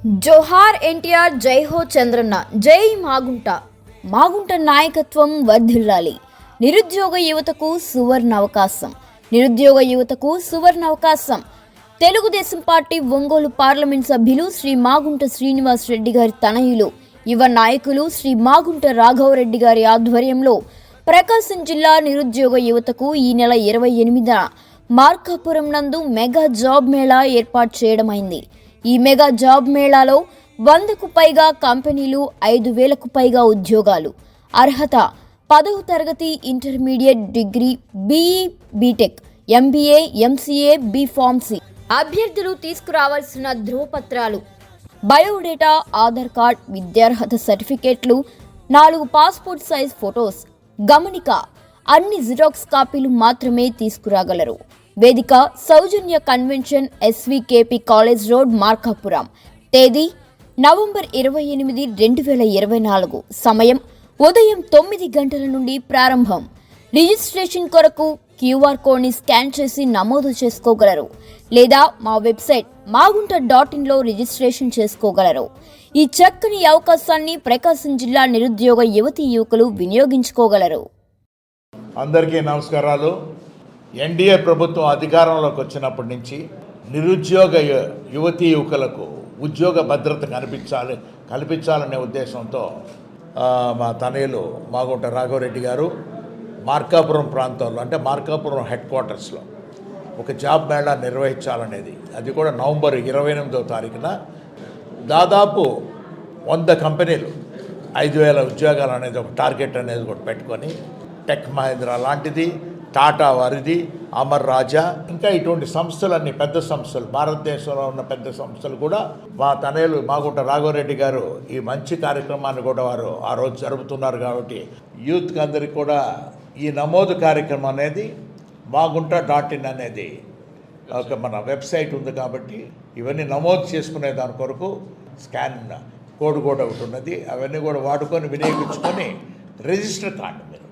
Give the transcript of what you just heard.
జోహార్ ఎన్టీఆర్ జై హో చంద్రన్న జై మాగుంట. మాగుంట నాయకత్వం వర్ధిల్లాలి. నిరుద్యోగ యువతకు సువర్ణ అవకాశం. నిరుద్యోగ యువతకు సువర్ణ అవకాశం. తెలుగుదేశం పార్టీ ఒంగోలు పార్లమెంట్ సభ్యులు శ్రీ మాగుంట శ్రీనివాస్ రెడ్డి గారి తనయులు యువ నాయకులు శ్రీ మాగుంట రాఘవరెడ్డి గారి ఆధ్వర్యంలో ప్రకాశం జిల్లా నిరుద్యోగ యువతకు ఈ నెల ఇరవై ఎనిమిదిన మార్కాపురం నందు మెగా జాబ్ మేళా ఏర్పాటు చేయడమైంది. ఈ మెగా జాబ్ మేళాలో వందకు పైగా కంపెనీలు ఐదు వేలకు పైగా ఉద్యోగాలు. అర్హత పదవ తరగతి intermediate degree BE BTech MBA MCA B pharmacy అభ్యర్థులు తీసుకురావాల్సిన ధృవపత్రాలు. బయోడేటా ఆధార్ కార్డ్ విద్యార్హత సర్టిఫికేట్లు నాలుగు పాస్పోర్ట్ సైజ్ ఫొటోస్ గమనిక అన్ని జిరాక్స్ కాపీలు మాత్రమే తీసుకురాగలరు. వేదిక Soujanya convention SVKP college road Markapuram. తేదీ నవంబర్ ఇరవై ఎనిమిది రెండు వేల ఇరవై నాలుగు. సమయం ఉదయం తొమ్మిది గంటల నుండి ప్రారంభం. రిజిస్ట్రేషన్ కొరకు క్యూఆర్ కోడ్ని స్కాన్ చేసి నమోదు చేసుకోగలరు లేదా మా వెబ్సైట్ మాగుంట డాట్ ఇన్లో రిజిస్ట్రేషన్ చేసుకోగలరు. ఈ చక్కని అవకాశాన్ని ప్రకాశం జిల్లా నిరుద్యోగ యువతి యువకులు వినియోగించుకోగలరు. అందరికీ నమస్కారాలు. ఎన్డీఏ ప్రభుత్వం అధికారంలోకి వచ్చినప్పటి నుంచి నిరుద్యోగ యువతీ యువకులకు ఉద్యోగ భద్రత కనిపించాలి కల్పించాలనే ఉద్దేశంతో మా తనయులు మాగుంట రాఘవరెడ్డి గారు మార్కాపురం ప్రాంతంలో అంటే మార్కాపురం హెడ్ క్వార్టర్స్లో ఒక జాబ్ మేళా నిర్వహించాలనేది. అది కూడా నవంబర్ ఇరవై ఎనిమిదో తారీఖున. దాదాపు వంద కంపెనీలు ఐదు వేల ఉద్యోగాలు అనేది ఒక టార్గెట్ అనేది కూడా పెట్టుకొని టెక్ మహేంద్ర లాంటిది టాటా వారిది అమర్ రాజా ఇంకా ఇటువంటి సంస్థలన్నీ పెద్ద సంస్థలు భారతదేశంలో ఉన్న పెద్ద సంస్థలు కూడా మా తనయులు మాగుంట రాఘవరెడ్డి గారు ఈ మంచి కార్యక్రమాన్ని కూడా వారు ఆ రోజు జరుపుతున్నారు కాబట్టి యూత్కి అందరికీ కూడా ఈ నమోదు కార్యక్రమం అనేది మాగుంట డాట్ ఇన్ అనేది ఒక మన వెబ్సైట్ ఉంది కాబట్టి ఇవన్నీ నమోదు చేసుకునే దాని కొరకు స్కాన్ కోడ్ కూడా ఒకటి ఉన్నది. అవన్నీ కూడా వాడుకొని వినియోగించుకొని రిజిస్టర్ కార్డు మీరు.